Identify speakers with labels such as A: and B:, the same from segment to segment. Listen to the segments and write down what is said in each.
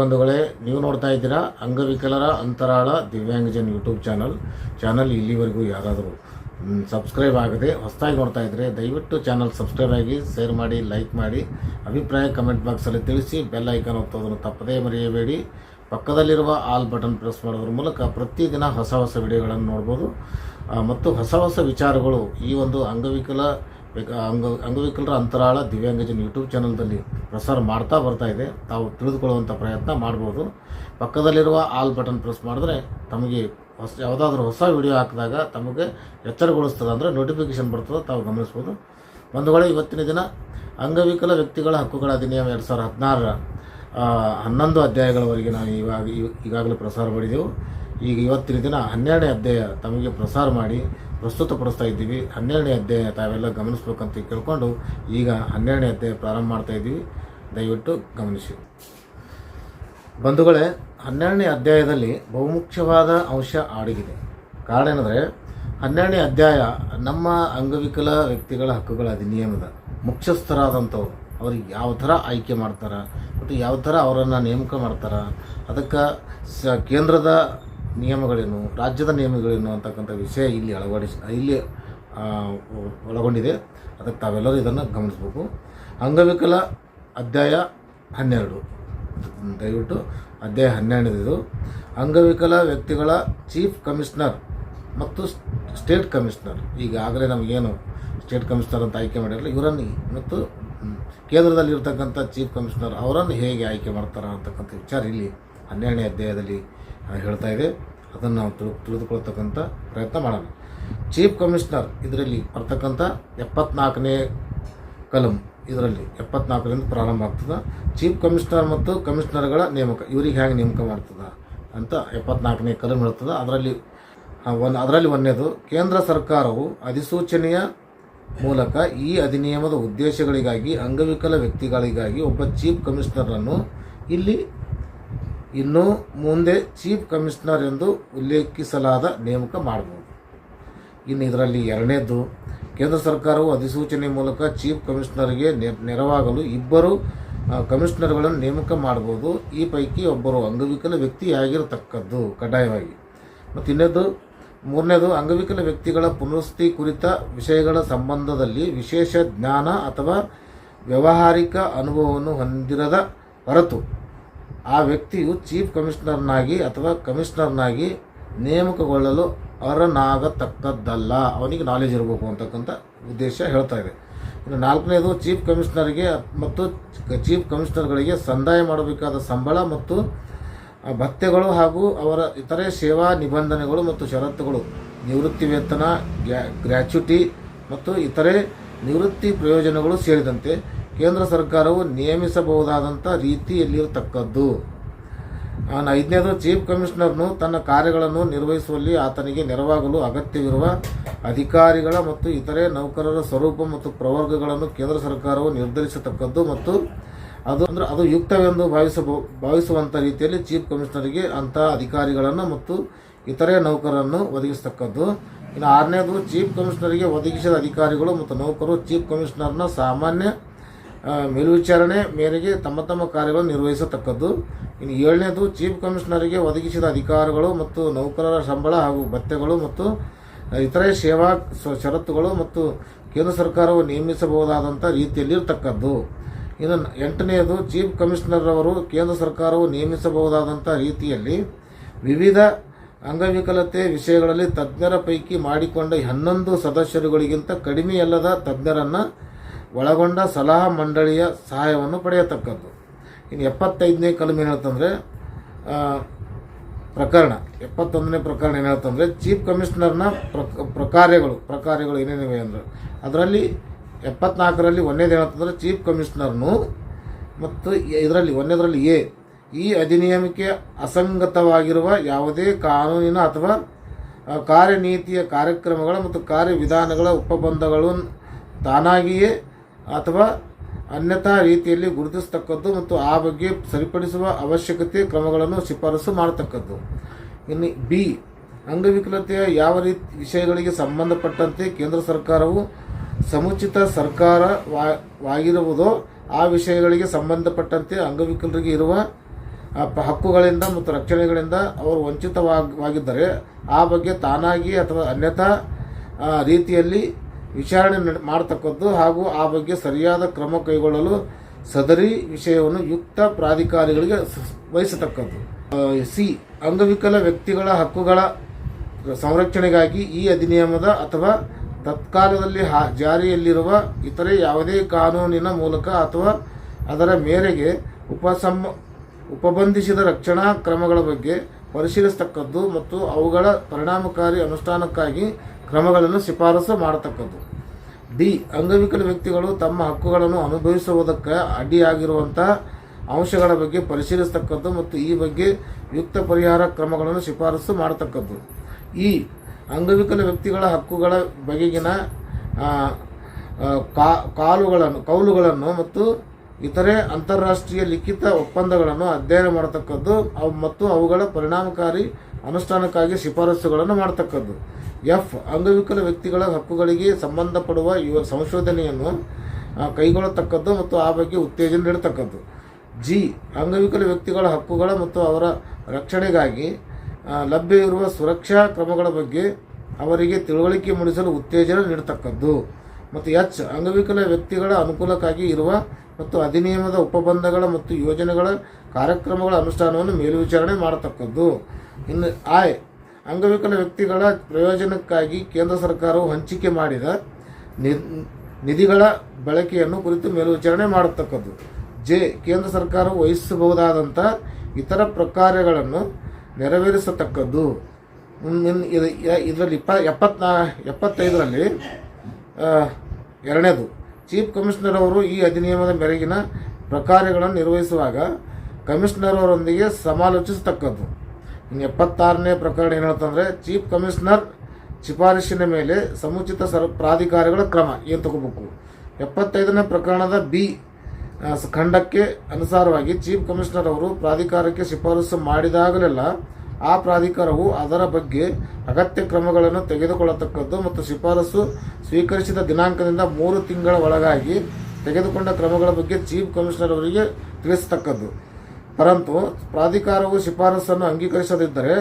A: ಬಂಧುಗಳೇ, ನೀವು ನೋಡ್ತಾ ಇದ್ದೀರಾ ಅಂಗವಿಕಲರ ಅಂತರಾಳ ದಿವ್ಯಾಂಗಜನ್ ಯೂಟ್ಯೂಬ್ ಚಾನಲ್. ಚಾನಲ್ ಇಲ್ಲಿವರೆಗೂ ಯಾರಾದರೂ ಸಬ್ಸ್ಕ್ರೈಬ್ ಆಗದೆ ಹೊಸದಾಗಿ ನೋಡ್ತಾ ಇದ್ದರೆ ದಯವಿಟ್ಟು ಚಾನಲ್ ಸಬ್ಸ್ಕ್ರೈಬ್ ಆಗಿ, ಶೇರ್ ಮಾಡಿ, ಲೈಕ್ ಮಾಡಿ, ಅಭಿಪ್ರಾಯ ಕಮೆಂಟ್ ಬಾಕ್ಸಲ್ಲಿ ತಿಳಿಸಿ, ಬೆಲ್ ಐಕಾನ್ ಒತ್ತೋದನ್ನು ತಪ್ಪದೇ ಮರೆಯಬೇಡಿ. ಪಕ್ಕದಲ್ಲಿರುವ ಆಲ್ ಬಟನ್ ಪ್ರೆಸ್ ಮಾಡೋದ್ರ ಮೂಲಕ ಪ್ರತಿದಿನ ಹೊಸ ಹೊಸ ವಿಡಿಯೋಗಳನ್ನು ನೋಡ್ಬೋದು. ಮತ್ತು ಹೊಸ ಹೊಸ ವಿಚಾರಗಳು ಈ ಒಂದು ಅಂಗವಿಕಲ ಅಂಗ, ಅಂಗವಿಕಲರ ಅಂತರಾಳ ದಿವ್ಯಾಂಗಜನ್ ಯೂಟ್ಯೂಬ್ ಚಾನಲ್ದಲ್ಲಿ ಪ್ರಸಾರ ಮಾಡ್ತಾ ಬರ್ತಾ ಇದೆ. ತಾವು ತಿಳಿದುಕೊಳ್ಳುವಂಥ ಪ್ರಯತ್ನ ಮಾಡ್ಬೋದು. ಪಕ್ಕದಲ್ಲಿರುವ ಆಲ್ ಬಟನ್ ಪ್ರೆಸ್ ಮಾಡಿದ್ರೆ ತಮಗೆ ಹೊಸ, ಯಾವುದಾದ್ರೂ ಹೊಸ ವಿಡಿಯೋ ಹಾಕಿದಾಗ ತಮಗೆ ಎಚ್ಚರಗೊಳಿಸ್ತದೆ ಅಂದರೆ ನೋಟಿಫಿಕೇಶನ್ ಬರ್ತದೆ, ತಾವು ಗಮನಿಸ್ಬೋದು. ಬಂಧುಗಳೇ, ಇವತ್ತಿನ ದಿನ ಅಂಗವಿಕಲ ವ್ಯಕ್ತಿಗಳ ಹಕ್ಕುಗಳ ಅಧಿನಿಯಮ ಎರಡು ಸಾವಿರದ ಹದಿನಾರರ ಹನ್ನೊಂದು ಅಧ್ಯಾಯಗಳವರೆಗೆ ನಾವು ಇವಾಗ ಇವ್- ಈಗಾಗಲೇ ಪ್ರಸಾರ ಮಾಡಿದೆವು. ಈಗ ಇವತ್ತಿನ ದಿನ ಹನ್ನೆರಡನೇ ಅಧ್ಯಾಯ ತಮಗೆ ಪ್ರಸಾರ ಮಾಡಿ ಪ್ರಸ್ತುತಪಡಿಸ್ತಾ ಇದ್ದೀವಿ. ಹನ್ನೆರಡನೇ ಅಧ್ಯಾಯ ತಾವೆಲ್ಲ ಗಮನಿಸ್ಬೇಕಂತ ಕೇಳಿಕೊಂಡು ಈಗ ಹನ್ನೆರಡನೇ ಅಧ್ಯಾಯ ಪ್ರಾರಂಭ ಮಾಡ್ತಾ ಇದ್ದೀವಿ. ದಯವಿಟ್ಟು ಗಮನಿಸಿ. ಬಂಧುಗಳೇ, ಹನ್ನೆರಡನೇ ಅಧ್ಯಾಯದಲ್ಲಿ ಬಹುಮುಖ್ಯವಾದ ಅಂಶ ಅಡಗಿದೆ ಕಾರಣ ಏನಂದರೆ, ಹನ್ನೆರಡನೇ ಅಧ್ಯಾಯ ನಮ್ಮ ಅಂಗವಿಕಲ ವ್ಯಕ್ತಿಗಳ ಹಕ್ಕುಗಳ ಅಧಿನಿಯಮದ ಮುಖ್ಯಸ್ಥರಾದಂಥವ್ರು, ಅವ್ರಿಗೆ ಯಾವ ಥರ ಆಯ್ಕೆ ಮಾಡ್ತಾರೆ, ಮತ್ತು ಯಾವ ಥರ ಅವರನ್ನು ನೇಮಕ ಮಾಡ್ತಾರೆ, ಅದಕ್ಕೆ ಸ ಕೇಂದ್ರದ ನಿಯಮಗಳೇನು ರಾಜ್ಯದ ನಿಯಮಗಳೇನು ಅಂತಕ್ಕಂಥ ವಿಷಯ ಇಲ್ಲಿ ಅಳವಡಿಸಿ, ಇಲ್ಲಿ ಒಳಗೊಂಡಿದೆ. ಅದಕ್ಕೆ ತಾವೆಲ್ಲರೂ ಇದನ್ನು ಗಮನಿಸಬೇಕು. ಅಂಗವಿಕಲ ಅಧ್ಯಾಯ ಹನ್ನೆರಡು. ದಯವಿಟ್ಟು ಅಧ್ಯಾಯ ಹನ್ನೆರಡನೇದು. ಅಂಗವಿಕಲ ವ್ಯಕ್ತಿಗಳ ಚೀಫ್ ಕಮಿಷನರ್ ಮತ್ತು ಸ್ಟೇಟ್ ಕಮಿಷನರ್. ಈಗಾಗಲೇ ನಮಗೇನು ಸ್ಟೇಟ್ ಕಮಿಷನರ್ ಅಂತ ಆಯ್ಕೆ ಮಾಡಿರಲ್ಲ, ಇವರನ್ನು ಮತ್ತು ಕೇಂದ್ರದಲ್ಲಿರ್ತಕ್ಕಂಥ ಚೀಫ್ ಕಮಿಷನರ್ ಅವರನ್ನು ಹೇಗೆ ಆಯ್ಕೆ ಮಾಡ್ತಾರೆ ಅಂತಕ್ಕಂಥ ವಿಚಾರ ಇಲ್ಲಿ ಹನ್ನೆರಡನೇ ಅಧ್ಯಾಯದಲ್ಲಿ ಹೇಳ್ತಾ ಇದೆ ಅದನ್ನು ನಾವು ತಿಳಿ ತಿಳಿದುಕೊಳ್ತಕ್ಕಂಥ ಪ್ರಯತ್ನ ಮಾಡೋಣ. ಚೀಫ್ ಕಮಿಷನರ್ ಇದರಲ್ಲಿ ಬರ್ತಕ್ಕಂಥ ಎಪ್ಪತ್ನಾಲ್ಕನೇ ಕಲಂ ಇದರಲ್ಲಿ ಎಪ್ಪತ್ನಾಲ್ಕರಿಂದ ಪ್ರಾರಂಭ ಆಗ್ತದೆ. ಚೀಫ್ ಕಮಿಷನರ್ ಮತ್ತು ಕಮಿಷನರ್ಗಳ ನೇಮಕ, ಇವ್ರಿಗೆ ಹೇಗೆ ನೇಮಕ ಮಾಡ್ತದೆ ಅಂತ ಎಪ್ಪತ್ನಾಲ್ಕನೇ ಕಲಂ ಹೇಳ್ತದೆ. ಅದರಲ್ಲಿ ಒಂದು ಅದರಲ್ಲಿ ಒಂದನೇದು, ಕೇಂದ್ರ ಸರ್ಕಾರವು ಅಧಿಸೂಚನೆಯ ಮೂಲಕ ಈ ಅಧಿನಿಯಮದ ಉದ್ದೇಶಗಳಿಗಾಗಿ, ಅಂಗವಿಕಲ ವ್ಯಕ್ತಿಗಳಿಗಾಗಿ ಒಬ್ಬ ಚೀಫ್ ಕಮಿಷನರನ್ನು ಇಲ್ಲಿ ಇನ್ನು ಮುಂದೆ ಚೀಫ್ ಕಮಿಷನರ್ ಎಂದು ಉಲ್ಲೇಖಿಸಲಾದ ನೇಮಕ ಮಾಡಬಹುದು. ಇನ್ನು ಇದರಲ್ಲಿ ಎರಡನೇದು ಕೇಂದ್ರ ಸರ್ಕಾರವು ಅಧಿಸೂಚನೆ ಮೂಲಕ ಚೀಫ್ ಕಮಿಷನರ್ಗೆ ನೆರವಾಗಲು ಇಬ್ಬರು ಕಮಿಷನರ್ಗಳನ್ನು ನೇಮಕ ಮಾಡಬಹುದು. ಈ ಪೈಕಿ ಒಬ್ಬರು ಅಂಗವಿಕಲ ವ್ಯಕ್ತಿಯಾಗಿರತಕ್ಕದ್ದು ಕಡ್ಡಾಯವಾಗಿ. ಮತ್ತು ಇನ್ನೊಂದು ಮೂರನೇದು, ಅಂಗವಿಕಲ ವ್ಯಕ್ತಿಗಳ ಪುನರ್ವಸತಿ ಕುರಿತ ವಿಷಯಗಳ ಸಂಬಂಧದಲ್ಲಿ ವಿಶೇಷ ಜ್ಞಾನ ಅಥವಾ ವ್ಯಾವಹಾರಿಕ ಅನುಭವವನ್ನು ಹೊಂದಿರದ ಹೊರತು ಆ ವ್ಯಕ್ತಿಯು ಚೀಫ್ ಕಮಿಷನರ್ನಾಗಿ ಅಥವಾ ಕಮಿಷನರ್ನಾಗಿ ನೇಮಕಗೊಳ್ಳಲು ಅರ್ಹನಾಗತಕ್ಕದ್ದಲ್ಲ. ಅವನಿಗೆ ನಾಲೆಜ್ ಇರಬೇಕು ಅಂತಕ್ಕಂಥ ಉದ್ದೇಶ ಹೇಳ್ತಾ ಇದೆ. ಇನ್ನು ನಾಲ್ಕನೇದು, ಚೀಫ್ ಕಮಿಷನರ್ಗೆ ಮತ್ತು ಚೀಫ್ ಕಮಿಷನರ್ಗಳಿಗೆ ಸಂದಾಯ ಮಾಡಬೇಕಾದ ಸಂಬಳ ಮತ್ತು ಭತ್ಯೆಗಳು ಹಾಗೂ ಅವರ ಇತರೆ ಸೇವಾ ನಿಬಂಧನೆಗಳು ಮತ್ತು ಷರತ್ತುಗಳು ನಿವೃತ್ತಿ ವೇತನ ಗ್ರ್ಯಾಚ್ಯುಟಿ ಮತ್ತು ಇತರೆ ನಿವೃತ್ತಿ ಪ್ರಯೋಜನಗಳು ಸೇರಿದಂತೆ ಕೇಂದ್ರ ಸರ್ಕಾರವು ನೇಮಿಸಬಹುದಾದಂಥ ರೀತಿಯಲ್ಲಿರತಕ್ಕದ್ದು. ನಾನು ಐದನೇದು, ಚೀಫ್ ಕಮಿಷನರ್ನು ತನ್ನ ಕಾರ್ಯಗಳನ್ನು ನಿರ್ವಹಿಸುವಲ್ಲಿ ಆತನಿಗೆ ನೆರವಾಗಲು ಅಗತ್ಯವಿರುವ ಅಧಿಕಾರಿಗಳ ಮತ್ತು ಇತರೆ ನೌಕರರ ಸ್ವರೂಪ ಮತ್ತು ಪ್ರವರ್ಗಗಳನ್ನು ಕೇಂದ್ರ ಸರ್ಕಾರವು ನಿರ್ಧರಿಸತಕ್ಕದ್ದು ಮತ್ತು ಅದು ಅಂದ್ರೆ ಅದು ಯುಕ್ತವೆಂದು ಭಾವಿಸಬೋ ಭಾವಿಸುವಂಥ ರೀತಿಯಲ್ಲಿ ಚೀಫ್ ಕಮಿಷನರ್ಗೆ ಅಂತಹ ಅಧಿಕಾರಿಗಳನ್ನು ಮತ್ತು ಇತರೆ ನೌಕರರನ್ನು ಒದಗಿಸತಕ್ಕದ್ದು. ಇನ್ನು ಆರನೇದು, ಚೀಫ್ ಕಮಿಷನರ್ಗೆ ಒದಗಿಸಿದ ಅಧಿಕಾರಿಗಳು ಮತ್ತು ನೌಕರರು ಚೀಫ್ ಕಮಿಷನರ್ನ ಸಾಮಾನ್ಯ ಮೇಲ್ವಿಚಾರಣೆ ಮೇರೆಗೆ ತಮ್ಮ ತಮ್ಮ ಕಾರ್ಯಗಳನ್ನು ನಿರ್ವಹಿಸತಕ್ಕದ್ದು. ಇನ್ನು ಏಳನೇದು, ಚೀಫ್ ಕಮಿಷನರಿಗೆ ಒದಗಿಸಿದ ಅಧಿಕಾರಗಳು ಮತ್ತು ನೌಕರರ ಸಂಬಳ ಹಾಗೂ ಭತ್ಯೆಗಳು ಮತ್ತು ಇತರೆ ಸೇವಾ ಷರತ್ತುಗಳು ಮತ್ತು ಕೇಂದ್ರ ಸರ್ಕಾರವು ನೇಮಿಸಬಹುದಾದಂಥ ರೀತಿಯಲ್ಲಿರ್ತಕ್ಕದ್ದು. ಇನ್ನು ಎಂಟನೆಯದು ಚೀಫ್ ಕಮಿಷನರ್ ಅವರು ಕೇಂದ್ರ ಸರ್ಕಾರವು ನೇಮಿಸಬಹುದಾದಂಥ ರೀತಿಯಲ್ಲಿ ವಿವಿಧ ಅಂಗವಿಕಲತೆ ವಿಷಯಗಳಲ್ಲಿ ತಜ್ಞರ ಪೈಕಿ ಮಾಡಿಕೊಂಡ ಹನ್ನೊಂದು ಸದಸ್ಯರುಗಳಿಗಿಂತ ಕಡಿಮೆಯಲ್ಲದ ತಜ್ಞರನ್ನು ಒಳಗೊಂಡ ಸಲಹಾ ಮಂಡಳಿಯ ಸಹಾಯವನ್ನು ಪಡೆಯತಕ್ಕದ್ದು. ಇನ್ನು ಎಪ್ಪತ್ತೈದನೇ ಕಲಮೆ ಏನು ಪ್ರಕರಣ. ಎಪ್ಪತ್ತೊಂದನೇ ಪ್ರಕರಣ ಏನು ಹೇಳ್ತಂದರೆ ಚೀಫ್ ಕಮಿಷನರ್ನ ಪ್ರಕ, ಪ್ರಕಾರ್ಯಗಳು ಪ್ರಕಾರ್ಯಗಳು ಏನೇನಿವೆ ಅಂದರೆ, ಅದರಲ್ಲಿ ಎಪ್ಪತ್ನಾಲ್ಕರಲ್ಲಿ ಒಂದೇದು ಏನಂತಂದರೆ, ಚೀಫ್ ಕಮಿಷನರ್ನು ಮತ್ತು ಇದರಲ್ಲಿ ಒಂದೇದರಲ್ಲಿ ಎ, ಈ ಅಧಿನಿಯಮಕ್ಕೆ ಅಸಂಗತವಾಗಿರುವ ಯಾವುದೇ ಕಾನೂನಿನ ಅಥವಾ ಕಾರ್ಯನೀತಿಯ ಕಾರ್ಯಕ್ರಮಗಳ ಮತ್ತು ಕಾರ್ಯವಿಧಾನಗಳ ಉಪಬಂಧಗಳು ತಾನಾಗಿಯೇ ಅಥವಾ ಅನ್ಯಥಾ ರೀತಿಯಲ್ಲಿ ಗುರುತಿಸತಕ್ಕದ್ದು ಮತ್ತು ಆ ಬಗ್ಗೆ ಸರಿಪಡಿಸುವ ಅವಶ್ಯಕತೆ ಕ್ರಮಗಳನ್ನು ಶಿಫಾರಸು ಮಾಡತಕ್ಕದ್ದು. ಇನ್ನು ಬಿ, ಅಂಗವಿಕಲತೆಯ ಯಾವ ರೀತಿ ವಿಷಯಗಳಿಗೆ ಸಂಬಂಧಪಟ್ಟಂತೆ ಕೇಂದ್ರ ಸರ್ಕಾರವು ಸಮುಚಿತ ಸರ್ಕಾರವಾಗಿರುವುದೋ ಆ ವಿಷಯಗಳಿಗೆ ಸಂಬಂಧಪಟ್ಟಂತೆ ಅಂಗವಿಕಲರಿಗೆ ಇರುವ ಹಕ್ಕುಗಳಿಂದ ಮತ್ತು ರಕ್ಷಣೆಗಳಿಂದ ಅವರು ವಂಚಿತವಾಗಿದ್ದರೆ ಆ ಬಗ್ಗೆ ತಾನಾಗಿ ಅಥವಾ ಅನ್ಯಥಾ ರೀತಿಯಲ್ಲಿ ವಿಚಾರಣೆ ಮಾಡತಕ್ಕದ್ದು ಹಾಗೂ ಆ ಬಗ್ಗೆ ಸರಿಯಾದ ಕ್ರಮ ಕೈಗೊಳ್ಳಲು ಸದರಿ ವಿಷಯವನ್ನು ಯುಕ್ತ ಪ್ರಾಧಿಕಾರಿಗಳಿಗೆ ವಹಿಸತಕ್ಕದ್ದು. ಸಿ, ಅಂಗವಿಕಲ ವ್ಯಕ್ತಿಗಳ ಹಕ್ಕುಗಳ ಸಂರಕ್ಷಣೆಗಾಗಿ ಈ ಅಧಿನಿಯಮದ ಅಥವಾ ತತ್ಕಾಲದಲ್ಲಿ ಜಾರಿಯಲ್ಲಿರುವ ಇತರೆ ಯಾವುದೇ ಕಾನೂನಿನ ಮೂಲಕ ಅಥವಾ ಅದರ ಮೇರೆಗೆ ಉಪಸಂ, ಉಪಬಂಧಿಸಿದ ರಕ್ಷಣಾ ಕ್ರಮಗಳ ಬಗ್ಗೆ ಪರಿಶೀಲಿಸತಕ್ಕದ್ದು ಮತ್ತು ಅವುಗಳ ಪರಿಣಾಮಕಾರಿ ಅನುಷ್ಠಾನಕ್ಕಾಗಿ ಕ್ರಮಗಳನ್ನು ಶಿಫಾರಸು ಮಾಡತಕ್ಕದ್ದು. ಡಿ. ಅಂಗವಿಕಲ ವ್ಯಕ್ತಿಗಳು ತಮ್ಮ ಹಕ್ಕುಗಳನ್ನು ಅನುಭವಿಸುವುದಕ್ಕೆ ಅಡ್ಡಿಯಾಗಿರುವಂತಹ ಅಂಶಗಳ ಬಗ್ಗೆ ಪರಿಶೀಲಿಸತಕ್ಕದ್ದು ಮತ್ತು ಈ ಬಗ್ಗೆ ಯುಕ್ತ ಪರಿಹಾರ ಕ್ರಮಗಳನ್ನು ಶಿಫಾರಸು ಮಾಡತಕ್ಕದ್ದು. ಈ ಅಂಗವಿಕಲ ವ್ಯಕ್ತಿಗಳ ಹಕ್ಕುಗಳ ಬಗೆಗಿನ ಕಾಲುಗಳನ್ನು, ಕೌಲುಗಳನ್ನು ಮತ್ತು ಇತರೆ ಅಂತಾರಾಷ್ಟ್ರೀಯ ಲಿಖಿತ ಒಪ್ಪಂದಗಳನ್ನು ಅಧ್ಯಯನ ಮಾಡತಕ್ಕದ್ದು ಮತ್ತು ಅವುಗಳ ಪರಿಣಾಮಕಾರಿ ಅನುಷ್ಠಾನಕ್ಕಾಗಿ ಶಿಫಾರಸುಗಳನ್ನು ಮಾಡತಕ್ಕದ್ದು. ಎಫ್ ಅಂಗವಿಕಲ ವ್ಯಕ್ತಿಗಳ ಹಕ್ಕುಗಳಿಗೆ ಸಂಬಂಧಪಡುವ ಯುವ ಸಂಶೋಧನೆಯನ್ನು ಕೈಗೊಳ್ಳತಕ್ಕದ್ದು ಮತ್ತು ಆ ಬಗ್ಗೆ ಉತ್ತೇಜನ ನೀಡತಕ್ಕದ್ದು. ಜಿ ಅಂಗವಿಕಲ ವ್ಯಕ್ತಿಗಳ ಹಕ್ಕುಗಳ ಮತ್ತು ಅವರ ರಕ್ಷಣೆಗಾಗಿ ಲಭ್ಯವಿರುವ ಸುರಕ್ಷಾ ಕ್ರಮಗಳ ಬಗ್ಗೆ ಅವರಿಗೆ ತಿಳುವಳಿಕೆ ಮೂಡಿಸಲು ಉತ್ತೇಜನ ನೀಡತಕ್ಕದ್ದು. ಮತ್ತು ಎಚ್ ಅಂಗವಿಕಲ ವ್ಯಕ್ತಿಗಳ ಅನುಕೂಲಕ್ಕಾಗಿ ಇರುವ ಮತ್ತು ಅಧಿನಿಯಮದ ಉಪಬಂಧಗಳ ಮತ್ತು ಯೋಜನೆಗಳ ಕಾರ್ಯಕ್ರಮಗಳ ಅನುಷ್ಠಾನವನ್ನು ಮೇಲ್ವಿಚಾರಣೆ ಮಾಡತಕ್ಕದ್ದು. ಇನ್ನು ಆಯ್ ಅಂಗವಿಕಲ ವ್ಯಕ್ತಿಗಳ ಪ್ರಯೋಜನಕ್ಕಾಗಿ ಕೇಂದ್ರ ಸರ್ಕಾರವು ಹಂಚಿಕೆ ಮಾಡಿದ ನಿಧಿಗಳ ಬಳಕೆಯನ್ನು ಕುರಿತು ಮೇಲ್ವಿಚಾರಣೆ ಮಾಡತಕ್ಕದ್ದು. ಜೆ, ಕೇಂದ್ರ ಸರ್ಕಾರವು ವಹಿಸಬಹುದಾದಂಥ ಇತರ ಪ್ರಕಾರಗಳನ್ನು ನೆರವೇರಿಸತಕ್ಕದ್ದು. ಇದರಲ್ಲಿ ಇಪ್ಪ ಎಪ್ಪತ್ನಾ, ಎಪ್ಪತ್ತೈದರಲ್ಲಿ ಎರಡನೇದು. ಚೀಫ್ ಕಮಿಷನರ್ ಅವರು ಈ ಅಧಿನಿಯಮದ ಮೇರೆಗಿನ ಪ್ರಕಾರಗಳನ್ನು ನಿರ್ವಹಿಸುವಾಗ ಕಮಿಷನರ್ ಅವರೊಂದಿಗೆ ಸಮಾಲೋಚಿಸತಕ್ಕದ್ದು. ಇನ್ನು ಎಪ್ಪತ್ತಾರನೇ ಪ್ರಕರಣ ಏನು ಚೀಫ್ ಕಮಿಷನರ್ ಶಿಫಾರಸಿನ ಮೇಲೆ ಸಮುಚಿತ ಸರ್ ಪ್ರಾಧಿಕಾರಗಳ ಕ್ರಮ ಏನು ತಗೋಬೇಕು? ಎಪ್ಪತ್ತೈದನೇ ಪ್ರಕರಣದ ಬಿ ಖಂಡಕ್ಕೆ ಅನುಸಾರವಾಗಿ ಚೀಫ್ ಕಮಿಷನರ್ ಅವರು ಪ್ರಾಧಿಕಾರಕ್ಕೆ ಶಿಫಾರಸು ಮಾಡಿದಾಗಲೆಲ್ಲ ಆ ಪ್ರಾಧಿಕಾರವು ಅದರ ಬಗ್ಗೆ ಅಗತ್ಯ ಕ್ರಮಗಳನ್ನು ತೆಗೆದುಕೊಳ್ಳತಕ್ಕದ್ದು ಮತ್ತು ಶಿಫಾರಸು ಸ್ವೀಕರಿಸಿದ ದಿನಾಂಕದಿಂದ ಮೂರು ತಿಂಗಳ ಒಳಗಾಗಿ ತೆಗೆದುಕೊಂಡ ಕ್ರಮಗಳ ಬಗ್ಗೆ ಚೀಫ್ ಕಮಿಷನರ್ ಅವರಿಗೆ ತಿಳಿಸತಕ್ಕದ್ದು. ಪರಂತು ಪ್ರಾಧಿಕಾರವು ಶಿಫಾರಸನ್ನು ಅಂಗೀಕರಿಸದಿದ್ದರೆ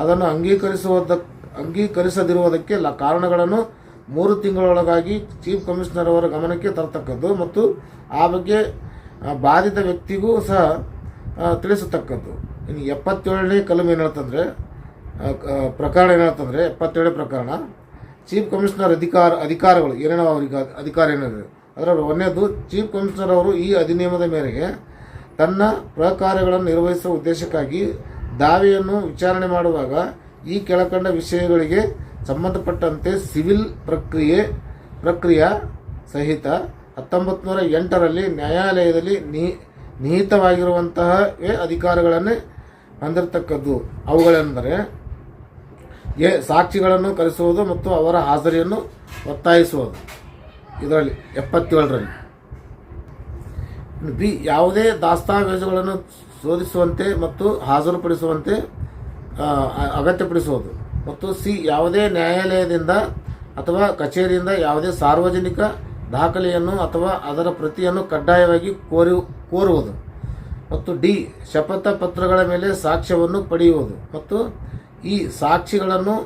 A: ಅದನ್ನು ಅಂಗೀಕರಿಸುವುದ ಅಂಗೀಕರಿಸದಿರುವುದಕ್ಕೆ ಕಾರಣಗಳನ್ನು ಮೂರು ತಿಂಗಳೊಳಗಾಗಿ ಚೀಫ್ ಕಮಿಷನರ್ ಅವರ ಗಮನಕ್ಕೆ ತರತಕ್ಕದ್ದು ಮತ್ತು ಆ ಬಗ್ಗೆ ಬಾಧಿತ ವ್ಯಕ್ತಿಗೂ ಸಹ ತಿಳಿಸತಕ್ಕದ್ದು. ಇನ್ನು ಎಪ್ಪತ್ತೇಳನೇ ಕಲಂ ಏನು ಹೇಳ್ತಂದರೆ ಪ್ರಕರಣ ಏನು ಹೇಳ್ತಂದ್ರೆ ಎಪ್ಪತ್ತೇಳನೇ ಪ್ರಕರಣ, ಚೀಫ್ ಕಮಿಷನರ್ ಅಧಿಕಾರ, ಅಧಿಕಾರಗಳು, ಏನೇನೋ ಅವರಿಗೆ ಅಧಿಕಾರ ಏನಿದೆ, ಅದರ ಒಂದನೇದು ಚೀಫ್ ಕಮಿಷನರ್ ಅವರು ಈ ಅಧಿನಿಯಮದ ಮೇರೆಗೆ ತನ್ನ ಪ್ರಕಾರ್ಯಗಳನ್ನು ನಿರ್ವಹಿಸುವ ಉದ್ದೇಶಕ್ಕಾಗಿ ದಾವೆಯನ್ನು ವಿಚಾರಣೆ ಮಾಡುವಾಗ ಈ ಕೆಳಕಂಡ ವಿಷಯಗಳಿಗೆ ಸಂಬಂಧಪಟ್ಟಂತೆ ಸಿವಿಲ್ ಪ್ರಕ್ರಿಯೆ ಪ್ರಕ್ರಿಯೆ ಸಹಿತ ಹತ್ತೊಂಬತ್ತು ನೂರ ಎಂಟರಲ್ಲಿ ನ್ಯಾಯಾಲಯದಲ್ಲಿ ನಿಹಿತವಾಗಿರುವಂತಹ ಅಧಿಕಾರಗಳನ್ನೇ ಹೊಂದಿರತಕ್ಕದ್ದು. ಅವುಗಳೆಂದರೆ ಎ, ಸಾಕ್ಷಿಗಳನ್ನು ಕರೆಸುವುದು ಮತ್ತು ಅವರ ಹಾಜರಿಯನ್ನು ಒತ್ತಾಯಿಸುವುದು. ಇದರಲ್ಲಿ ಎಪ್ಪತ್ತೇಳರಲ್ಲಿ. ಬಿ, ಯಾವುದೇ ದಾಸ್ತಾವೇಜುಗಳನ್ನು ಶೋಧಿಸುವಂತೆ ಮತ್ತು ಹಾಜರುಪಡಿಸುವಂತೆ ಅಗತ್ಯಪಡಿಸುವುದು. ಮತ್ತು ಸಿ, ಯಾವುದೇ ನ್ಯಾಯಾಲಯದಿಂದ ಅಥವಾ ಕಚೇರಿಯಿಂದ ಯಾವುದೇ ಸಾರ್ವಜನಿಕ ದಾಖಲೆಯನ್ನು ಅಥವಾ ಅದರ ಪ್ರತಿಯನ್ನು ಕಡ್ಡಾಯವಾಗಿ ಕೋರಿ, ಕೋರುವುದು. ಮತ್ತು ಡಿ, ಶಪಥ ಪತ್ರಗಳ ಮೇಲೆ ಸಾಕ್ಷ್ಯವನ್ನು ಪಡೆಯುವುದು. ಮತ್ತು ಈ ಸಾಕ್ಷಿಗಳನ್ನು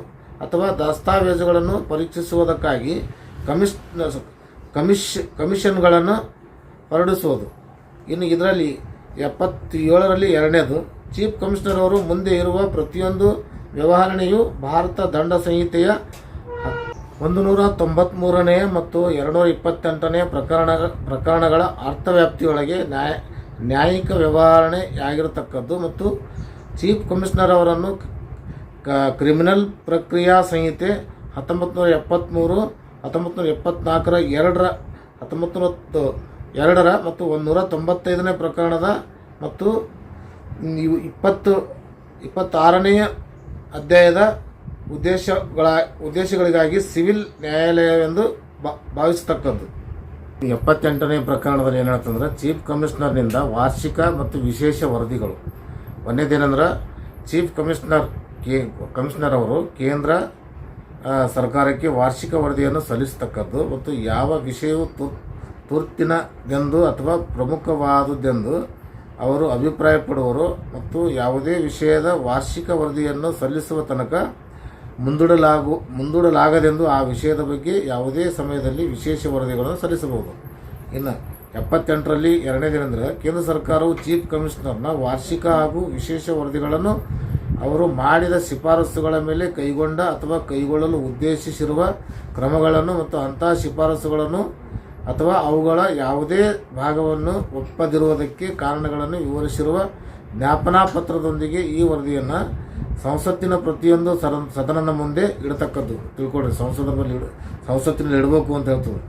A: ಅಥವಾ ದಸ್ತಾವೇಜುಗಳನ್ನು ಪರೀಕ್ಷಿಸುವುದಕ್ಕಾಗಿ ಕಮಿಷ್ ಕಮಿಷ್, ಕಮಿಷನ್ಗಳನ್ನು ಹೊರಡಿಸುವುದು. ಇನ್ನು ಇದರಲ್ಲಿ ಎಪ್ಪತ್ತೇಳರಲ್ಲಿ ಎರಡನೇದು. ಚೀಫ್ ಕಮಿಷನರ್ ಅವರು ಮುಂದೆ ಇರುವ ಪ್ರತಿಯೊಂದು ವ್ಯವಹಾರಣೆಯು ಭಾರತ ದಂಡ ಸಂಹಿತೆಯ ಒಂದು ನೂರ ತೊಂಬತ್ತ್ಮೂರನೇ ಮತ್ತು ಎರಡುನೂರ ಇಪ್ಪತ್ತೆಂಟನೇ ಪ್ರಕರಣ ಪ್ರಕರಣಗಳ ಅರ್ಥವ್ಯಾಪ್ತಿಯೊಳಗೆ ನ್ಯಾಯ, ನ್ಯಾಯಿಕ ವ್ಯವಹಾರಣೆಯಾಗಿರತಕ್ಕದ್ದು ಮತ್ತು ಚೀಫ್ ಕಮಿಷನರ್ ಅವರನ್ನು ಕ್ರಿಮಿನಲ್ ಪ್ರಕ್ರಿಯಾ ಸಂಹಿತೆ ಹತ್ತೊಂಬತ್ತು ನೂರ ಎಪ್ಪತ್ತ್ಮೂರು ಹತ್ತೊಂಬತ್ತು ನೂರ ಎಪ್ಪತ್ತ್ನಾಲ್ಕರ ಎರಡರ ಹತ್ತೊಂಬತ್ತು ನೂರ ಎರಡರ ಮತ್ತು ಒಂದು ನೂರ ತೊಂಬತ್ತೈದನೇ ಪ್ರಕರಣದ ಮತ್ತು ಇವು ಇಪ್ಪತ್ತು ಇಪ್ಪತ್ತಾರನೆಯ ಅಧ್ಯಾಯದ ಉದ್ದೇಶಗಳ, ಉದ್ದೇಶಗಳಿಗಾಗಿ ಸಿವಿಲ್ ನ್ಯಾಯಾಲಯವೆಂದು ಭಾವಿಸತಕ್ಕದ್ದು ಎಪ್ಪತ್ತೆಂಟನೇ ಪ್ರಕರಣದಲ್ಲಿ ಏನು ಹೇಳ್ತಂದ್ರೆ ಚೀಫ್ ಕಮಿಷನರ್ನಿಂದ ವಾರ್ಷಿಕ ಮತ್ತು ವಿಶೇಷ ವರದಿಗಳು. ಒಂದೇದೇನೆಂದ್ರೆ ಚೀಫ್ ಕಮಿಷನರ್ ಕೇ, ಕಮಿಷನರ್ ಅವರು ಕೇಂದ್ರ ಸರ್ಕಾರಕ್ಕೆ ವಾರ್ಷಿಕ ವರದಿಯನ್ನು ಸಲ್ಲಿಸತಕ್ಕದ್ದು ಮತ್ತು ಯಾವ ವಿಷಯವು ತುರ್ತಿನದೆಂದು ಅಥವಾ ಪ್ರಮುಖವಾದುದೆಂದು ಅವರು ಅಭಿಪ್ರಾಯಪಡುವರು ಮತ್ತು ಯಾವುದೇ ವಿಷಯದ ವಾರ್ಷಿಕ ವರದಿಯನ್ನು ಸಲ್ಲಿಸುವ ತನಕ ಮುಂದೂಡಲಾಗು, ಮುಂದೂಡಲಾಗದೆಂದು ಆ ವಿಷಯದ ಬಗ್ಗೆ ಯಾವುದೇ ಸಮಯದಲ್ಲಿ ವಿಶೇಷ ವರದಿಗಳನ್ನು ಸಲ್ಲಿಸಬಹುದು. ಇನ್ನು ಎಪ್ಪತ್ತೆಂಟರಲ್ಲಿ ಎರಡನೇ ದಿನ ಅಂದರೆ ಕೇಂದ್ರ ಸರ್ಕಾರವು ಚೀಫ್ ಕಮಿಷನರ್ನ ವಾರ್ಷಿಕ ಹಾಗೂ ವಿಶೇಷ ವರದಿಗಳನ್ನು ಅವರು ಮಾಡಿದ ಶಿಫಾರಸುಗಳ ಮೇಲೆ ಕೈಗೊಂಡ ಅಥವಾ ಕೈಗೊಳ್ಳಲು ಉದ್ದೇಶಿಸಿರುವ ಕ್ರಮಗಳನ್ನು ಮತ್ತು ಅಂತಹ ಶಿಫಾರಸುಗಳನ್ನು ಅಥವಾ ಅವುಗಳ ಯಾವುದೇ ಭಾಗವನ್ನು ಒಪ್ಪದಿರುವುದಕ್ಕೆ ಕಾರಣಗಳನ್ನು ವಿವರಿಸಿರುವ ಜ್ಞಾಪನಾ ಪತ್ರದೊಂದಿಗೆ ಈ ವರದಿಯನ್ನು ಸಂಸತ್ತಿನ ಪ್ರತಿಯೊಂದು ಸರ ಸದನದ ಮುಂದೆ ಇಡತಕ್ಕದ್ದು. ತಿಳ್ಕೊಳ್ರಿ, ಸಂಸದರಲ್ಲಿ ಇಡ, ಸಂಸತ್ತಿನಲ್ಲಿ ಇಡಬೇಕು ಅಂತ ಹೇಳ್ತದೆ.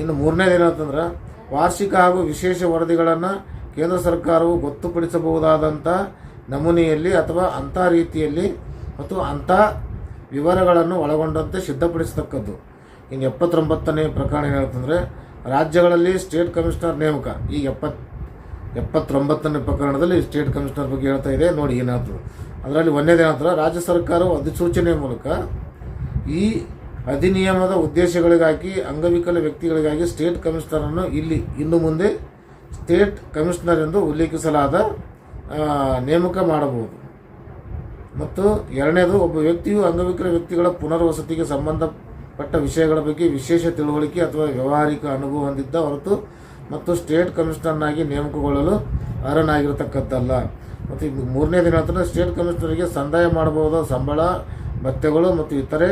A: ಇನ್ನು ಮೂರನೇದು ಏನಂತಂದ್ರೆ, ವಾರ್ಷಿಕ ಹಾಗೂ ವಿಶೇಷ ವರದಿಗಳನ್ನು ಕೇಂದ್ರ ಸರ್ಕಾರವು ಗೊತ್ತುಪಡಿಸಬಹುದಾದಂಥ ನಮೂನೆಯಲ್ಲಿ ಅಥವಾ ಅಂಥ ರೀತಿಯಲ್ಲಿ ಮತ್ತು ಅಂಥ ವಿವರಗಳನ್ನು ಒಳಗೊಂಡಂತೆ ಸಿದ್ಧಪಡಿಸತಕ್ಕದ್ದು. ಇನ್ನು ಎಪ್ಪತ್ತೊಂಬತ್ತನೇ ಪ್ರಕರಣ ಏನಂತಂದರೆ ರಾಜ್ಯಗಳಲ್ಲಿ ಸ್ಟೇಟ್ ಕಮಿಷನರ್ ನೇಮಕ. ಈ ಎಪ್ಪತ್, ಎಪ್ಪತ್ತೊಂಬತ್ತನೇ ಪ್ರಕರಣದಲ್ಲಿ ಸ್ಟೇಟ್ ಕಮಿಷನರ್ ಬಗ್ಗೆ ಹೇಳ್ತಾ ಇದೆ. ನೋಡಿ ಏನಾಗ್ತದೆ ಅದರಲ್ಲಿ ಒಂದೇದು ಏನಂತಾರೆ ರಾಜ್ಯ ಸರ್ಕಾರವು ಅಧಿಸೂಚನೆ ಮೂಲಕ ಈ ಅಧಿನಿಯಮದ ಉದ್ದೇಶಗಳಿಗಾಗಿ, ಅಂಗವಿಕಲ ವ್ಯಕ್ತಿಗಳಿಗಾಗಿ ಸ್ಟೇಟ್ ಕಮಿಷನರನ್ನು ಇಲ್ಲಿ, ಇನ್ನು ಮುಂದೆ ಸ್ಟೇಟ್ ಕಮಿಷನರ್ ಎಂದು ಉಲ್ಲೇಖಿಸಲಾದ ನೇಮಕ ಮಾಡಬಹುದು. ಮತ್ತು ಎರಡನೇದು, ಒಬ್ಬ ವ್ಯಕ್ತಿಯು ಅಂಗವಿಕಲ ವ್ಯಕ್ತಿಗಳ ಪುನರ್ವಸತಿಗೆ ಸಂಬಂಧಪಟ್ಟ ವಿಷಯಗಳ ಬಗ್ಗೆ ವಿಶೇಷ ತಿಳುವಳಿಕೆ ಅಥವಾ ವ್ಯವಹಾರಿಕ ಅನುಭವ ಹೊಂದಿದ್ದ ಹೊರತು ಮತ್ತು ಸ್ಟೇಟ್ ಕಮಿಷನರ್ನಾಗಿ ನೇಮಕಗೊಳ್ಳಲು ಅರ್ಹನಾಗಿರತಕ್ಕದ್ದಲ್ಲ ಮತ್ತು ಮೂರನೇ ದಿನ ಹತ್ರ ಸ್ಟೇಟ್ ಕಮಿಷನರ್ಗೆ ಸಂದಾಯ ಮಾಡಬಹುದಾದ ಸಂಬಳ, ಭತ್ಯೆಗಳು ಮತ್ತು ಇತರೆ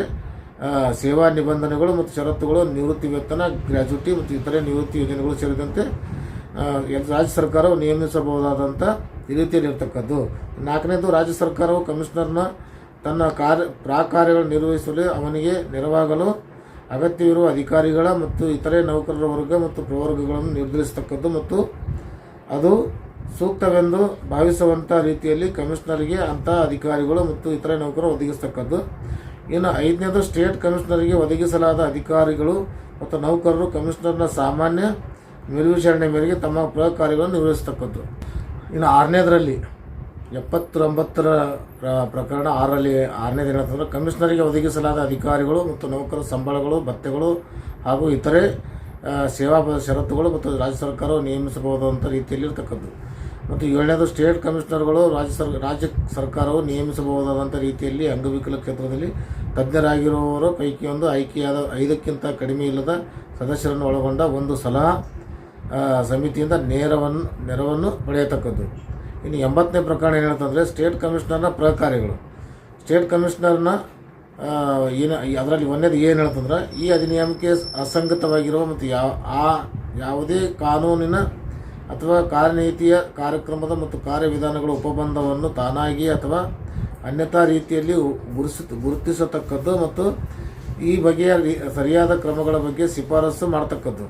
A: ಸೇವಾ ನಿಬಂಧನೆಗಳು ಮತ್ತು ಷರತ್ತುಗಳು, ನಿವೃತ್ತಿ ವೇತನ ಗ್ರ್ಯಾಜುಟಿ ಮತ್ತು ಇತರೆ ನಿವೃತ್ತಿ ಯೋಜನೆಗಳು ಸೇರಿದಂತೆ ರಾಜ್ಯ ಸರ್ಕಾರವು ನಿಯಮಿಸಬಹುದಾದಂಥ ರೀತಿಯಲ್ಲಿರ್ತಕ್ಕದ್ದು. ನಾಲ್ಕನೇದು ರಾಜ್ಯ ಸರ್ಕಾರವು ಕಮಿಷನರ್ನ ತನ್ನ ಕಾರ್ಯ ಪ್ರಾಕಾರ್ಯಗಳನ್ನು ನಿರ್ವಹಿಸಲು ಅವನಿಗೆ ನೆರವಾಗಲು ಅಗತ್ಯವಿರುವ ಅಧಿಕಾರಿಗಳ ಮತ್ತು ಇತರೆ ನೌಕರರ ವರ್ಗ ಮತ್ತು ಪ್ರವರ್ಗಗಳನ್ನು ನಿರ್ಧರಿಸತಕ್ಕದ್ದು ಮತ್ತು ಅದು ಸೂಕ್ತವೆಂದು ಭಾವಿಸುವಂಥ ರೀತಿಯಲ್ಲಿ ಕಮಿಷನರ್ಗೆ ಅಂತಹ ಅಧಿಕಾರಿಗಳು ಮತ್ತು ಇತರೆ ನೌಕರರು ಒದಗಿಸತಕ್ಕದ್ದು. ಇನ್ನು ಐದನೇದು, ಸ್ಟೇಟ್ ಕಮಿಷನರ್ಗೆ ಒದಗಿಸಲಾದ ಅಧಿಕಾರಿಗಳು ಮತ್ತು ನೌಕರರು ಕಮಿಷನರ್ನ ಸಾಮಾನ್ಯ ಮೇಲ್ವಿಚಾರಣೆ ಮೇರೆಗೆ ತಮ್ಮ ಪ್ರಯೋಗ ಕಾರ್ಯಗಳನ್ನು ನಿರ್ವಹಿಸತಕ್ಕದ್ದು. ಇನ್ನು ಆರನೇದರಲ್ಲಿ ಎಪ್ಪತ್ತೊಂಬತ್ತರ ಪ್ರ- ಪ್ರಕರಣ ಆರರಲ್ಲಿ, ಆರನೇ ದಿನ ಕಮಿಷನರಿಗೆ ಒದಗಿಸಲಾದ ಅಧಿಕಾರಿಗಳು ಮತ್ತು ನೌಕರ ಸಂಬಳಗಳು, ಭತ್ಯೆಗಳು ಹಾಗೂ ಇತರೆ ಸೇವಾ ಷರತ್ತುಗಳು ಮತ್ತು ರಾಜ್ಯ ಸರ್ಕಾರವು ನಿಯಮಿಸಬಹುದಾದಂಥ ರೀತಿಯಲ್ಲಿ ಇರ್ತಕ್ಕದ್ದು. ಮತ್ತು ಏಳನೇದು ಸ್ಟೇಟ್ ಕಮಿಷನರ್ಗಳು ರಾಜ್ಯ ಸರ್, ರಾಜ್ಯ ಸರ್ಕಾರವು ನಿಯಮಿಸಬಹುದಾದಂಥ ರೀತಿಯಲ್ಲಿ ಅಂಗವಿಕಲ ಕ್ಷೇತ್ರದಲ್ಲಿ ತಜ್ಞರಾಗಿರುವವರ ಪೈಕಿ ಒಂದು ಆಯ್ಕೆಯಾದ ಐದಕ್ಕಿಂತ ಕಡಿಮೆ ಇಲ್ಲದ ಸದಸ್ಯರನ್ನು ಒಳಗೊಂಡ ಒಂದು ಸಲಹಾ ಸಮಿತಿಯಿಂದ ನೇರವನ್ನು ನೆರವನ್ನು ಪಡೆಯತಕ್ಕದ್ದು. ಇನ್ನು ಎಂಬತ್ತನೇ ಪ್ರಕರಣ ಏನು ಸ್ಟೇಟ್ ಕಮಿಷನರ್ನ ಪ್ರಕಾರಗಳು ಸ್ಟೇಟ್ ಕಮಿಷನರ್ನ ಏನು, ಅದರಲ್ಲಿ ಒಂದೇದು ಏನು ಹೇಳ್ತಂದ್ರೆ ಈ ಅಧಿನಿಯಮಕ್ಕೆ ಅಸಂಗತವಾಗಿರುವ ಮತ್ತು ಯಾವ ಆ ಯಾವುದೇ ಕಾನೂನಿನ ಅಥವಾ ಕಾರ್ಯನೀತಿಯ ಕಾರ್ಯಕ್ರಮದ ಮತ್ತು ಕಾರ್ಯವಿಧಾನಗಳ ಉಪಬಂಧವನ್ನು ತಾನಾಗಿ ಅಥವಾ ಅನ್ಯಥಾ ರೀತಿಯಲ್ಲಿ ಗುರುಸ ಗುರುತಿಸತಕ್ಕದ್ದು ಮತ್ತು ಈ ಬಗೆಯ ಸರಿಯಾದ ಕ್ರಮಗಳ ಬಗ್ಗೆ ಶಿಫಾರಸು ಮಾಡತಕ್ಕದ್ದು.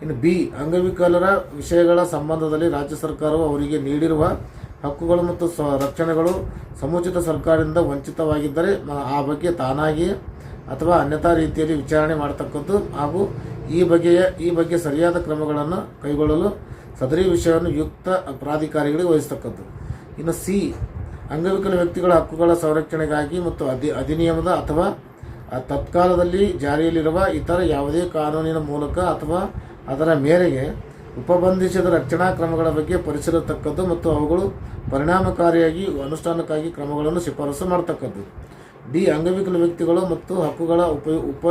A: ಇನ್ನು ಬಿ, ಅಂಗವಿಕಲರ ವಿಷಯಗಳ ಸಂಬಂಧದಲ್ಲಿ ರಾಜ್ಯ ಸರ್ಕಾರವು ಅವರಿಗೆ ನೀಡಿರುವ ಹಕ್ಕುಗಳು ಮತ್ತು ಸ ರಕ್ಷಣೆಗಳು ಸಮುಚಿತ ಸರ್ಕಾರದಿಂದ ವಂಚಿತವಾಗಿದ್ದರೆ ಆ ಬಗ್ಗೆ ತಾನಾಗಿ ಅಥವಾ ಅನ್ಯತಾ ರೀತಿಯಲ್ಲಿ ವಿಚಾರಣೆ ಮಾಡತಕ್ಕದ್ದು ಹಾಗೂ ಈ ಬಗೆಯ, ಈ ಬಗ್ಗೆ ಸರಿಯಾದ ಕ್ರಮಗಳನ್ನು ಕೈಗೊಳ್ಳಲು ಸದರಿ ವಿಷಯವನ್ನು ಯುಕ್ತ ಪ್ರಾಧಿಕಾರಿಗಳಿಗೆ ವಹಿಸತಕ್ಕದ್ದು. ಇನ್ನು ಸಿ, ಅಂಗವಿಕಲ ವ್ಯಕ್ತಿಗಳ ಹಕ್ಕುಗಳ ಸಂರಕ್ಷಣೆಗಾಗಿ ಮತ್ತು ಅಧಿ, ಅಧಿನಿಯಮದ ಅಥವಾ ತತ್ಕಾಲದಲ್ಲಿ ಜಾರಿಯಲ್ಲಿರುವ ಇತರ ಯಾವುದೇ ಕಾನೂನಿನ ಮೂಲಕ ಅಥವಾ ಅದರ ಮೇರೆಗೆ ಉಪಬಂಧಿಸಿದ ರಕ್ಷಣಾ ಕ್ರಮಗಳ ಬಗ್ಗೆ ಪರಿಶೀಲಿಸತಕ್ಕದ್ದು ಮತ್ತು ಅವುಗಳು ಪರಿಣಾಮಕಾರಿಯಾಗಿ ಅನುಷ್ಠಾನಕ್ಕಾಗಿ ಕ್ರಮಗಳನ್ನು ಶಿಫಾರಸು ಮಾಡತಕ್ಕದ್ದು. ಡಿ. ಅಂಗವಿಕಲ ವ್ಯಕ್ತಿಗಳು ಮತ್ತು ಹಕ್ಕುಗಳ ಉಪ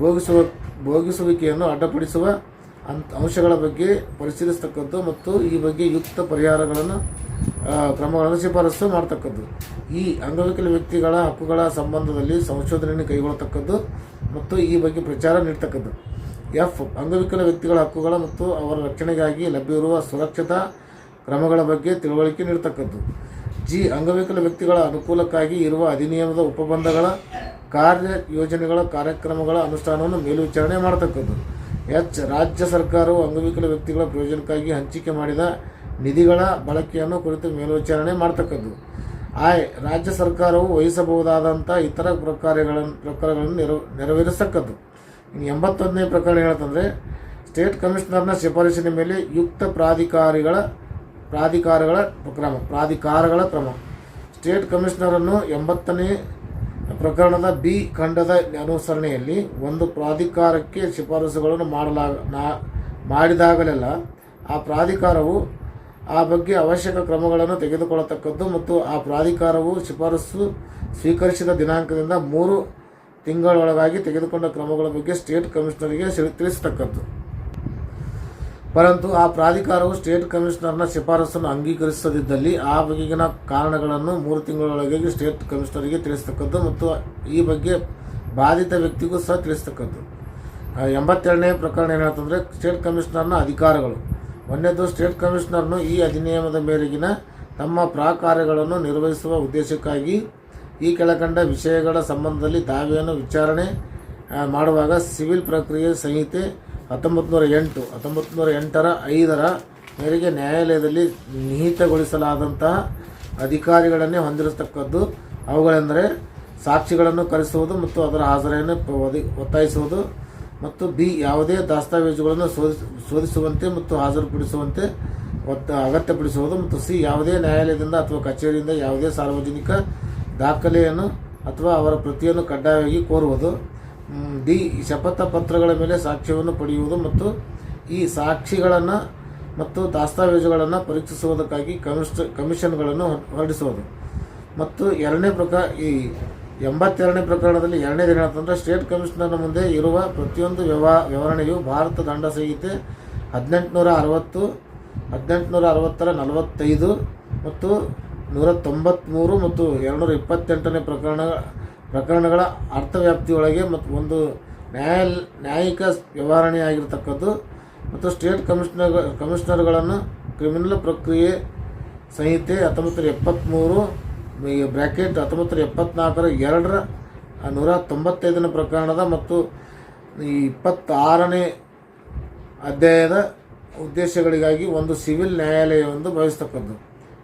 A: ಭೋಗಿಸುವ ಭೋಗಿಸುವಿಕೆಯನ್ನು ಅಡ್ಡಪಡಿಸುವ ಅಂತ, ಅಂಶಗಳ ಬಗ್ಗೆ ಪರಿಶೀಲಿಸತಕ್ಕದ್ದು ಮತ್ತು ಈ ಬಗ್ಗೆ ಯುಕ್ತ ಪರಿಹಾರಗಳನ್ನು ಕ್ರಮಗಳನ್ನು ಶಿಫಾರಸು ಮಾಡತಕ್ಕದ್ದು. ಈ ಅಂಗವಿಕಲ ವ್ಯಕ್ತಿಗಳ ಹಕ್ಕುಗಳ ಸಂಬಂಧದಲ್ಲಿ ಸಂಶೋಧನೆಯನ್ನು ಕೈಗೊಳ್ಳತಕ್ಕದ್ದು ಮತ್ತು ಈ ಬಗ್ಗೆ ಪ್ರಚಾರ ನೀಡತಕ್ಕದ್ದು. ಎಫ್ ಅಂಗವಿಕಲ ವ್ಯಕ್ತಿಗಳ ಹಕ್ಕುಗಳ ಮತ್ತು ಅವರ ರಕ್ಷಣೆಗಾಗಿ ಲಭ್ಯವಿರುವ ಸುರಕ್ಷತಾ ಕ್ರಮಗಳ ಬಗ್ಗೆ ತಿಳುವಳಿಕೆ ನೀಡತಕ್ಕದ್ದು. ಜಿ, ಅಂಗವಿಕಲ ವ್ಯಕ್ತಿಗಳ ಅನುಕೂಲಕ್ಕಾಗಿ ಇರುವ ಅಧಿನಿಯಮದ ಉಪಬಂಧಗಳ ಕಾರ್ಯ ಯೋಜನೆಗಳ ಕಾರ್ಯಕ್ರಮಗಳ ಅನುಷ್ಠಾನವನ್ನು ಮೇಲ್ವಿಚಾರಣೆ ಮಾಡತಕ್ಕದ್ದು. ಎಚ್, ರಾಜ್ಯ ಸರ್ಕಾರವು ಅಂಗವಿಕಲ ವ್ಯಕ್ತಿಗಳ ಪ್ರಯೋಜನಕ್ಕಾಗಿ ಹಂಚಿಕೆ ಮಾಡಿದ ನಿಧಿಗಳ ಬಳಕೆಯನ್ನು ಕುರಿತು ಮೇಲ್ವಿಚಾರಣೆ ಮಾಡತಕ್ಕದ್ದು. ಆಯ್ ರಾಜ್ಯ ಸರ್ಕಾರವು ವಹಿಸಬಹುದಾದಂಥ ಇತರ ಪ್ರಕಾರಗಳನ್ನು ಪ್ರಕಾರಗಳನ್ನು ನೆರವ, ನೆರವೇರಿಸತಕ್ಕದ್ದು. ಇನ್ನು ಎಂಬತ್ತೊಂದನೇ ಪ್ರಕರಣ ಹೇಳ್ತಂದರೆ ಸ್ಟೇಟ್ ಕಮಿಷನರ್ನ ಶಿಫಾರಸಿನ ಮೇಲೆ ಯುಕ್ತ ಪ್ರಾಧಿಕಾರಿಗಳ, ಪ್ರಾಧಿಕಾರಗಳ ಕ್ರಮ ಪ್ರಾಧಿಕಾರಗಳ ಕ್ರಮ. ಸ್ಟೇಟ್ ಕಮಿಷನರನ್ನು ಎಂಬತ್ತನೇ ಪ್ರಕರಣದ ಬಿ ಖಂಡದ ಅನುಸರಣೆಯಲ್ಲಿ ಒಂದು ಪ್ರಾಧಿಕಾರಕ್ಕೆ ಶಿಫಾರಸುಗಳನ್ನು ಮಾಡಲಾಗ ಮಾಡಿದಾಗಲೆಲ್ಲ ಆ ಪ್ರಾಧಿಕಾರವು ಆ ಬಗ್ಗೆ ಅವಶ್ಯಕ ಕ್ರಮಗಳನ್ನು ತೆಗೆದುಕೊಳ್ಳತಕ್ಕದ್ದು ಮತ್ತು ಆ ಪ್ರಾಧಿಕಾರವು ಶಿಫಾರಸು ಸ್ವೀಕರಿಸಿದ ದಿನಾಂಕದಿಂದ ಮೂರು ತಿಂಗಳೊಳಗಾಗಿ ತೆಗೆದುಕೊಂಡ ಕ್ರಮಗಳ ಬಗ್ಗೆ ಸ್ಟೇಟ್ ಕಮಿಷನರ್ಗೆ ತಿಳಿಸತಕ್ಕದ್ದು. ಪರಂತು ಆ ಪ್ರಾಧಿಕಾರವು ಸ್ಟೇಟ್ ಕಮಿಷನರ್ನ ಶಿಫಾರಸನ್ನು ಅಂಗೀಕರಿಸದಿದ್ದಲ್ಲಿ ಆ ಬಗೆಗಿನ ಕಾರಣಗಳನ್ನು ಮೂರು ತಿಂಗಳೊಳಗಾಗಿ ಸ್ಟೇಟ್ ಕಮಿಷನರ್ಗೆ ತಿಳಿಸತಕ್ಕದ್ದು ಮತ್ತು ಈ ಬಗ್ಗೆ ಬಾಧಿತ ವ್ಯಕ್ತಿಗೂ ಸಹ ತಿಳಿಸತಕ್ಕದ್ದು. ಎಂಬತ್ತೆರಡನೇ ಪ್ರಕರಣ ಏನಾಯ್ತಂದರೆ ಸ್ಟೇಟ್ ಕಮಿಷನರ್ನ ಅಧಿಕಾರಗಳು. ಒಂದನೇದು ಸ್ಟೇಟ್ ಕಮಿಷನರ್ನು ಈ ಅಧಿನಿಯಮದ ಮೇರೆಗಿನ ತಮ್ಮ ಪ್ರಾಕಾರ್ಯಗಳನ್ನು ನಿರ್ವಹಿಸುವ ಉದ್ದೇಶಕ್ಕಾಗಿ ಈ ಕೆಳಕಂಡ ವಿಷಯಗಳ ಸಂಬಂಧದಲ್ಲಿ ದಾವೆಯನ್ನು ವಿಚಾರಣೆ ಮಾಡುವಾಗ ಸಿವಿಲ್ ಪ್ರಕ್ರಿಯೆ ಸಂಹಿತೆ ಹತ್ತೊಂಬತ್ತು ನೂರ ಎಂಟು ಹತ್ತೊಂಬತ್ತು ನೂರ ಎಂಟರ ಐದರ ಮೇರೆಗೆ ನ್ಯಾಯಾಲಯದಲ್ಲಿ ನಿಹಿತಗೊಳಿಸಲಾದಂತಹ ಅಧಿಕಾರಿಗಳನ್ನೇ ಹೊಂದಿರತಕ್ಕದ್ದು. ಅವುಗಳೆಂದರೆ ಸಾಕ್ಷಿಗಳನ್ನು ಕರೆಸುವುದು ಮತ್ತು ಅದರ ಹಾಜರೆಯನ್ನು ಒತ್ತಾಯಿಸುವುದು ಮತ್ತು ಬಿ, ಯಾವುದೇ ದಾಸ್ತಾವೇಜುಗಳನ್ನು ಶೋಧಿಸ ಶೋಧಿಸುವಂತೆ ಮತ್ತು ಹಾಜರುಪಡಿಸುವಂತೆ ಒತ್ತ, ಅಗತ್ಯಪಡಿಸುವುದು ಮತ್ತು ಸಿ, ಯಾವುದೇ ನ್ಯಾಯಾಲಯದಿಂದ ಅಥವಾ ಕಚೇರಿಯಿಂದ ಯಾವುದೇ ಸಾರ್ವಜನಿಕ ದಾಖಲೆಯನ್ನು ಅಥವಾ ಅವರ ಪ್ರತಿಯನ್ನು ಕಡ್ಡಾಯವಾಗಿ ಕೋರುವುದು. ಡಿ ಶಪಥ ಪತ್ರಗಳ ಮೇಲೆ ಸಾಕ್ಷ್ಯವನ್ನು ಪಡೆಯುವುದು ಮತ್ತು ಈ ಸಾಕ್ಷಿಗಳನ್ನು ಮತ್ತು ದಾಸ್ತಾವೇಜುಗಳನ್ನು ಪರೀಕ್ಷಿಸುವುದಕ್ಕಾಗಿ ಕಮಿಷ್, ಕಮಿಷನ್ಗಳನ್ನು ಹೊರಡಿಸುವುದು. ಮತ್ತು ಎರಡನೇ ಪ್ರಕಾರ ಈ ಎಂಬತ್ತೆರಡನೇ ಪ್ರಕರಣದಲ್ಲಿ ಎರಡನೇದು ಏನಂತಂದರೆ ಸ್ಟೇಟ್ ಕಮಿಷನರ್ನ ಮುಂದೆ ಇರುವ ಪ್ರತಿಯೊಂದು ವ್ಯವಹಾರ ವಿವರಣೆಯು ಭಾರತ ದಂಡ ಸಂಹಿತೆ ಹದಿನೆಂಟುನೂರ ಅರವತ್ತು, ಹದಿನೆಂಟುನೂರ ಅರವತ್ತರ ನಲವತ್ತೈದು ಮತ್ತು ನೂರ ತೊಂಬತ್ತ್ಮೂರು ಮತ್ತು ಎರಡುನೂರ ಇಪ್ಪತ್ತೆಂಟನೇ ಪ್ರಕರಣ, ಪ್ರಕರಣಗಳ ಅರ್ಥವ್ಯಾಪ್ತಿಯೊಳಗೆ ಮತ್ತು ಒಂದು ನ್ಯಾಯ ನ್ಯಾಯಿಕ ವ್ಯವಹರಣೆಯಾಗಿರ್ತಕ್ಕದ್ದು ಮತ್ತು ಸ್ಟೇಟ್ ಕಮಿಷನರ್, ಕಮಿಷನರ್ಗಳನ್ನು ಕ್ರಿಮಿನಲ್ ಪ್ರಕ್ರಿಯೆ ಸಂಹಿತೆ ಹತ್ತೊಂಬತ್ತು ಎಪ್ಪತ್ತ್ಮೂರು ಬ್ರ್ಯಾಕೆಟ್ ಹತ್ತೊಂಬತ್ತು ಎಪ್ಪತ್ನಾಲ್ಕರ ಎರಡರ ನೂರ ತೊಂಬತ್ತೈದನೇ ಪ್ರಕರಣದ ಮತ್ತು ಇಪ್ಪತ್ತಾರನೇ ಅಧ್ಯಾಯದ ಉದ್ದೇಶಗಳಿಗಾಗಿ ಒಂದು ಸಿವಿಲ್ ನ್ಯಾಯಾಲಯವೆಂದು ಭಾವಿಸ್ತಕ್ಕದ್ದು.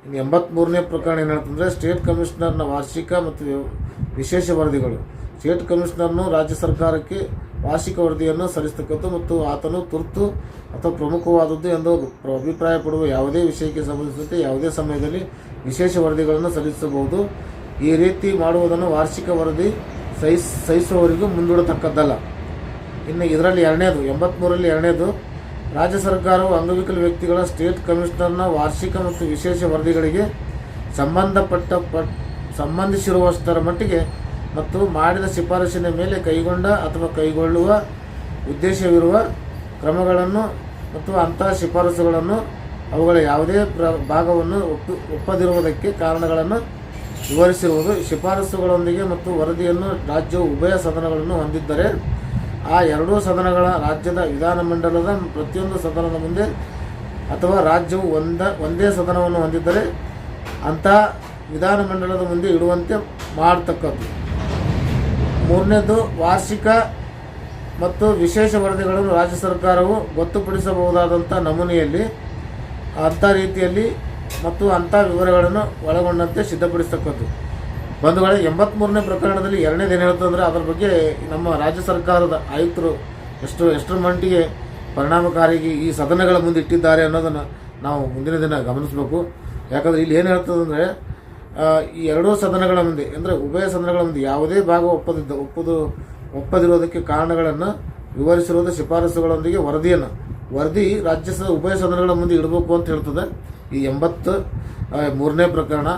A: ಇನ್ನು ಎಂಬತ್ತ್ಮೂರನೇ ಪ್ರಕರಣ ಏನಂತಂದರೆ ಸ್ಟೇಟ್ ಕಮಿಷನರ್ನ ವಾರ್ಷಿಕ ಮತ್ತು ವಿಶೇಷ ವರದಿಗಳು. ಸ್ಟೇಟ್ ಕಮಿಷನರ್ನು ರಾಜ್ಯ ಸರ್ಕಾರಕ್ಕೆ ವಾರ್ಷಿಕ ವರದಿಯನ್ನು ಸಲ್ಲಿಸತಕ್ಕದ್ದು ಮತ್ತು ಆತನು ತುರ್ತು ಅಥವಾ ಪ್ರಮುಖವಾದದ್ದು ಎಂದು ಪ್ರ- ಅಭಿಪ್ರಾಯ ಪಡುವ ಯಾವುದೇ ವಿಷಯಕ್ಕೆ ಸಂಬಂಧಿಸಿದಂತೆ ಯಾವುದೇ ಸಮಯದಲ್ಲಿ ವಿಶೇಷ ವರದಿಗಳನ್ನು ಸಲ್ಲಿಸಬಹುದು. ಈ ರೀತಿ ಮಾಡುವುದನ್ನು ವಾರ್ಷಿಕ ವರದಿ ಸಹಿಸ್ ಸಹಿಸುವವರಿಗೂ ಮುಂದೂಡತಕ್ಕದ್ದಲ್ಲ. ಇನ್ನು ಇದರಲ್ಲಿ ಎರಡನೇದು ಎಂಬತ್ತ್ಮೂರರಲ್ಲಿ ಎರಡನೇದು ರಾಜ್ಯ ಸರ್ಕಾರವು ಅಂಗವಿಕಲ ವ್ಯಕ್ತಿಗಳ ಸ್ಟೇಟ್ ಕಮಿಷನರ್ನ ವಾರ್ಷಿಕ ಮತ್ತು ವಿಶೇಷ ವರದಿಗಳಿಗೆ ಸಂಬಂಧಪಟ್ಟ ಪಟ್, ಸಂಬಂಧಿಸಿರುವಷ್ಟರ ಮಟ್ಟಿಗೆ ಮತ್ತು ಮಾಡಿದ ಶಿಫಾರಸಿನ ಮೇಲೆ ಕೈಗೊಂಡ ಅಥವಾ ಕೈಗೊಳ್ಳುವ ಉದ್ದೇಶವಿರುವ ಕ್ರಮಗಳನ್ನು ಮತ್ತು ಅಂತಹ ಶಿಫಾರಸುಗಳನ್ನು ಅವುಗಳ ಯಾವುದೇ ಪ್ರ, ಭಾಗವನ್ನು ಒಪ್ಪಿ, ಒಪ್ಪದಿರುವುದಕ್ಕೆ ಕಾರಣಗಳನ್ನು ವಿವರಿಸಿರುವುದು. ಶಿಫಾರಸುಗಳೊಂದಿಗೆ ಮತ್ತು ವರದಿಯನ್ನು ರಾಜ್ಯವು ಉಭಯ ಸದನಗಳನ್ನು ಹೊಂದಿದ್ದರೆ ಆ ಎರಡೂ ಸದನಗಳ ರಾಜ್ಯದ ವಿಧಾನಮಂಡಲದ ಪ್ರತಿಯೊಂದು ಸದನದ ಮುಂದೆ ಅಥವಾ ರಾಜ್ಯವು ಒಂದ, ಒಂದೇ ಸದನವನ್ನು ಹೊಂದಿದ್ದರೆ ಅಂಥ ವಿಧಾನಮಂಡಲದ ಮುಂದೆ ಇಡುವಂತೆ ಮಾಡತಕ್ಕದ್ದು. ಮೂರನೇದು, ವಾರ್ಷಿಕ ಮತ್ತು ವಿಶೇಷ ವರದಿಗಳನ್ನು ರಾಜ್ಯ ಸರ್ಕಾರವು ಗೊತ್ತುಪಡಿಸಬಹುದಾದಂಥ ನಮೂನೆಯಲ್ಲಿ, ಅಂಥ ರೀತಿಯಲ್ಲಿ ಮತ್ತು ಅಂಥ ವಿವರಗಳನ್ನು ಒಳಗೊಂಡಂತೆ ಸಿದ್ಧಪಡಿಸ್ತಕ್ಕದ್ದು. ಬಂಧುಗಳೇ ಎಂಬತ್ತ್ಮೂರನೇ ಪ್ರಕರಣದಲ್ಲಿ ಎರಡನೇದು ಏನು ಹೇಳ್ತದೆ ಅಂದರೆ ಅದರ ಬಗ್ಗೆ ನಮ್ಮ ರಾಜ್ಯ ಸರ್ಕಾರದ ಆಯುಕ್ತರು ಎಷ್ಟು, ಎಷ್ಟರ ಮಟ್ಟಿಗೆ ಪರಿಣಾಮಕಾರಿಯಾಗಿ ಈ ಸದನಗಳ ಮುಂದೆ ಇಟ್ಟಿದ್ದಾರೆ ಅನ್ನೋದನ್ನು ನಾವು ಮುಂದಿನ ದಿನ ಗಮನಿಸಬೇಕು. ಯಾಕಂದರೆ ಇಲ್ಲಿ ಏನು ಹೇಳ್ತದೆ ಅಂದರೆ ಈ ಎರಡೂ ಸದನಗಳ ಮುಂದೆ, ಅಂದರೆ ಉಭಯ ಸದನಗಳ ಮುಂದೆ ಯಾವುದೇ ಭಾಗ ಒಪ್ಪದಿದ್ದ, ಒಪ್ಪದು, ಒಪ್ಪದಿರೋದಕ್ಕೆ ಕಾರಣಗಳನ್ನು ವಿವರಿಸಿರುವುದು ಶಿಫಾರಸುಗಳೊಂದಿಗೆ ವರದಿಯನ್ನು, ವರದಿ ರಾಜ್ಯ ಸದ ಉಭಯ ಸದನಗಳ ಮುಂದೆ ಇಡಬೇಕು ಅಂತ ಹೇಳ್ತದೆ. ಈ ಎಂಬತ್ತು ಮೂರನೇ ಪ್ರಕರಣ.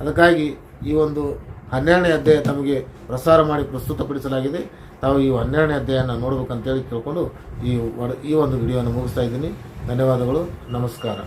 A: ಅದಕ್ಕಾಗಿ ಈ ಒಂದು ಹನ್ನೆರಡನೇ ಅಧ್ಯಾಯ ತಮಗೆ ಪ್ರಸಾರ ಮಾಡಿ ಪ್ರಸ್ತುತಪಡಿಸಲಾಗಿದೆ. ತಾವು ಈ ಹನ್ನೆರಡನೇ ಅಧ್ಯಾಯನ ನೋಡಬೇಕಂತೇಳಿ ತಿಳ್ಕೊಂಡು ಈ ಈ ಒಂದು ವಿಡಿಯೋನ ಮುಗಿಸ್ತಾ ಇದ್ದೀನಿ. ಧನ್ಯವಾದಗಳು. ನಮಸ್ಕಾರ.